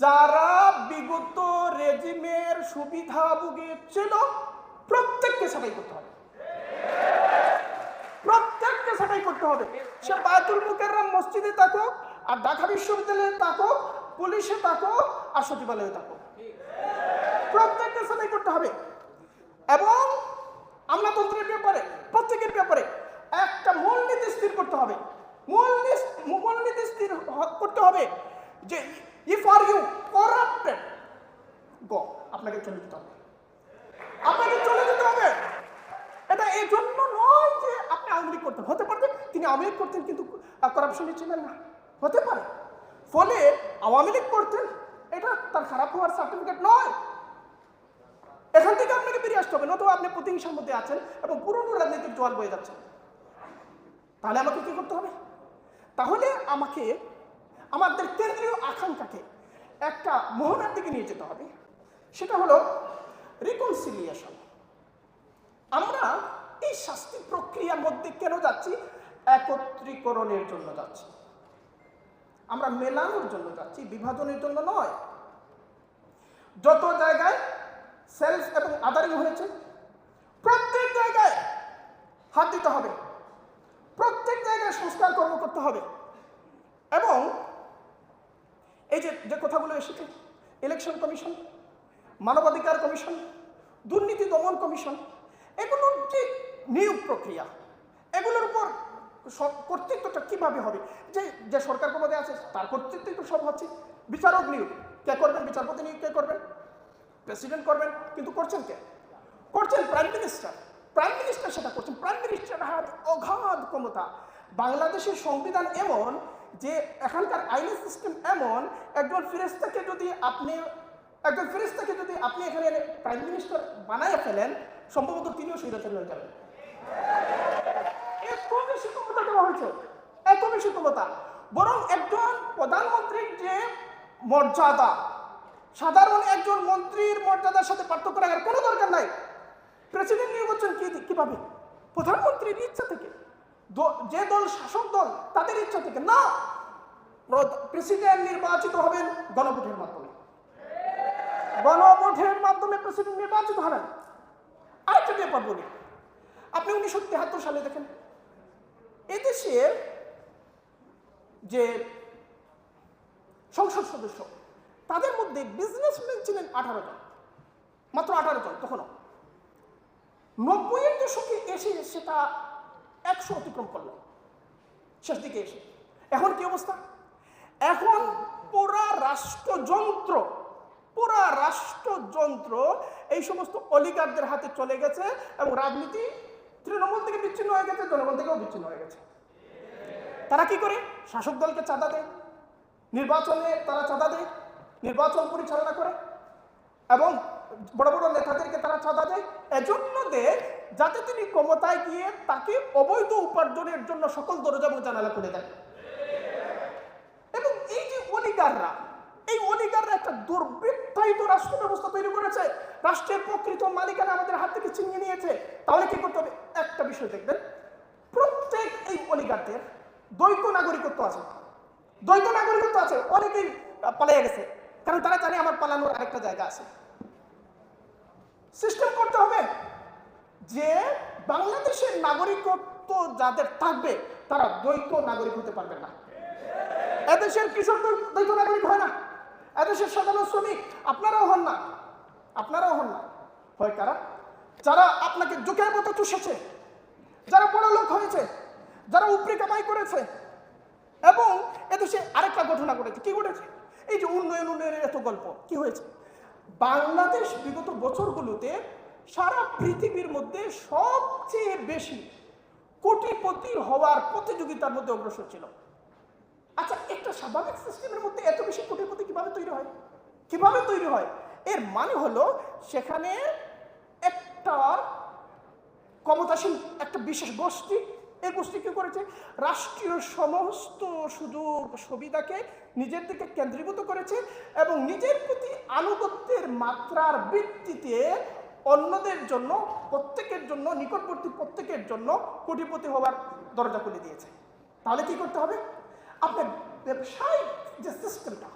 যারা বিগত রেজিমের সুবিধা ছিল প্রত্যেককে সেটাই করতে হবে। প্রত্যেককে সেটাই করতে হবে। সে বায়তুল মুকেররাম মসজিদে থাকুক, আর ঢাকা বিশ্ববিদ্যালয়ে থাকুক, পুলিশে থাকুক, আর সচিবালয়ে থাকুক। প্রত্যেককে সেটাই করতে হবে। এবং আমলাতন্ত্রের ব্যাপারে, প্রত্যেকের ব্যাপারে একটা মূলনীতি স্থির করতে হবে। মূলনীতি মূলনীতি স্থির করতে হবে। যে if are you corrupted go আপনাকে চলে যেতে হবে। আপনাকে চলে যেতে হবে। এটা এই জন্য নয় যে আপনি আওয়ামী লীগ করতেন। হতে পারতেন তিনি আওয়ামী করতেন, কিন্তু করাপশনে ছিলেন না। হতে পারে। ফলে আওয়ামী লীগ করতেন, এটা তার খারাপ হওয়ার সার্টিফিকেট নয়। এখান থেকে আপনাকে বেরিয়ে আসতে হবে। নতুবা আপনি প্রতিহিংসার মধ্যে আছেন এবং পুরনো রাজনৈতিক জোয়াল বয়ে যাচ্ছেন। তাহলে আমাকে কি করতে হবে? তাহলে আমাকে আমাদের কেন্দ্রীয় আকাঙ্ক্ষাকে একটা মোহনার দিকে নিয়ে যেতে হবে। সেটা হলো রিকনসিলিয়েশন আমরা এই শাস্তি প্রক্রিয়ার মধ্যে কেন যাচ্ছি? একত্রীকরণের জন্য যাচ্ছি। আমরা মেলানোর জন্য যাচ্ছি, বিভাজনের জন্য নয়। যত জায়গায় সেলফ এবং আদারিং হয়েছে, প্রত্যেক জায়গায় হাত দিতে হবে। প্রত্যেক জায়গায় সংস্কার কর্ম করতে হবে। এই যে যে কথাগুলো এসেছে ইলেকশন কমিশন মানবাধিকার কমিশন দুর্নীতি দমন কমিশন এগুলোর যে নিয়োগ প্রক্রিয়া। এগুলোর উপর কর্তৃত্বটা কীভাবে হবে? যে যে সরকার পদে আছে, তার কর্তৃত্বই তো সব হচ্ছে। বিচারক নিয়োগ, কে করবেন? বিচারপতি নিয়োগ কে করবেন? প্রেসিডেন্ট করবেন, কিন্তু করছেন কে? করছেন প্রাইম মিনিস্টার প্রাইম মিনিস্টার সেটা করছেন। প্রাইম মিনিস্টার হাত অগাধ ক্ষমতা। বাংলাদেশের সংবিধান এমন যে এখানকার আইনি সিস্টেম এমন একজন ফেরেস্তাকে যদি আপনি একজন ফেরেস্তাকে যদি আপনি এখানে প্রাইম মিনিস্টার বানায় ফেলেন, সম্ভবত তিনিও স্বৈরাচারী হয়ে যাবেন এত বেশি ক্ষমতা দেওয়া হয়েছে, এত বেশি ক্ষমতা। বরং একজন প্রধানমন্ত্রীর যে মর্যাদা, সাধারণ একজন মন্ত্রীর মর্যাদার সাথে পার্থক্য রাখার কোনো দরকার নাই। প্রেসিডেন্ট হচ্ছেন কি কীভাবে প্রধানমন্ত্রীর ইচ্ছা থেকে। যে দল শাসক দল, তাদের ইচ্ছা থেকে। না প্রেসিডেন্ট নির্বাচিত হবেন গণভোটের মাধ্যমে। গণভোটের মাধ্যমে প্রেসিডেন্ট নির্বাচিত হবেন। আরেকটা ব্যাপার বলি। আপনি উনিশশো তেহাত্তর সালে দেখেন এদেশের যে সংসদ সদস্য, তাদের মধ্যে বিজনেসম্যান ছিলেন আঠারো জন। মাত্র আঠারো জন, তখনও। নব্বইয়ের দশকে এসে সেটা একশো অতিক্রম করল। শেষ দিকে এসে। এখন কি অবস্থা? এখন পুরা রাষ্ট্রযন্ত্র পুরা রাষ্ট্রযন্ত্র এই সমস্ত অলিগারদের হাতে চলে গেছে এবং রাজনীতি তৃণমূল থেকে বিচ্ছিন্ন হয়ে গেছে, জনগণ থেকেও বিচ্ছিন্ন হয়ে গেছে। তারা কি করে? শাসক দলকে চাঁদা দেয়। নির্বাচনে তারা চাঁদা দেয়, নির্বাচন পরিচালনা করে। এবং বড় বড় নেতাদেরকে তারা চাঁদা দেয়। এজন্য দেয় যাতে তিনি ক্ষমতায় গিয়ে তাকে অবৈধ উপার্জনের জন্য সকল দরজা এবং জানালা খুলে দেন। এবং এই যে অলিগাররা, এই অলিগাররা একটা দুর্বৃত্তায়িত রাষ্ট্র ব্যবস্থা তৈরি করেছে। রাষ্ট্রের প্রকৃত মালিকানা আমাদের হাত থেকে ছিনিয়ে নিয়েছে। তাহলে কি করতে হবে? একটা বিষয় দেখবেন, প্রত্যেক এই অলিগারদের দ্বৈত নাগরিকত্ব আছে। দ্বৈত নাগরিকত্ব আছে, অনেকেই পালিয়ে গেছে। কারণ তারা জানে আমার পালানোর আরেকটা জায়গা আছে। সিস্টেম করতে হবে যে বাংলাদেশের নাগরিকত্ব যাদের থাকবে, তারা দ্বৈত নাগরিক হতে পারবে না। এদেশের কৃষক দ্বৈত নাগরিক হয় না। এদেশের সাধারণ শ্রমিক, আপনারাও হন না। আপনারাও হন না। হয় কারা? যারা আপনাকে জোকের মতো চুষেছে, যারা বড় লোক হয়েছে, যারা উপরি কামাই করেছে, এবং এদেশে আরেকটা ঘটনা ঘটেছে। কি ঘটেছে? এই যে উন্নয়ন উন্নয়নের এত গল্প, কি হয়েছে? বাংলাদেশ বিগত বছরগুলোতে সারা পৃথিবীর মধ্যে সবচেয়ে বেশি কোটিপতি হওয়ার প্রতিযোগিতার মধ্যে অগ্রসর ছিল। আচ্ছা একটা স্বাভাবিক সিস্টেমের মধ্যে এত বেশি কোটিপতি কীভাবে তৈরি হয়? কীভাবে তৈরি হয়? এর মানে হলো সেখানে একটা ক্ষমতাসীন একটা বিশেষ গোষ্ঠী এই গোষ্ঠী কি করেছে? রাষ্ট্রীয় সমস্ত সুযোগ সুবিধাকে নিজের দিকে কেন্দ্রীভূত করেছে এবং নিজের প্রতি আনুগত্যের মাত্রার ভিত্তিতে অন্যদের জন্য, প্রত্যেকের জন্য, নিকটবর্তী প্রত্যেকের জন্য কোটিপতি হওয়ার দরজা খুলে দিয়েছে। তাহলে কি করতে হবে? আপনার ব্যবসায়িক যে সিস্টেমটা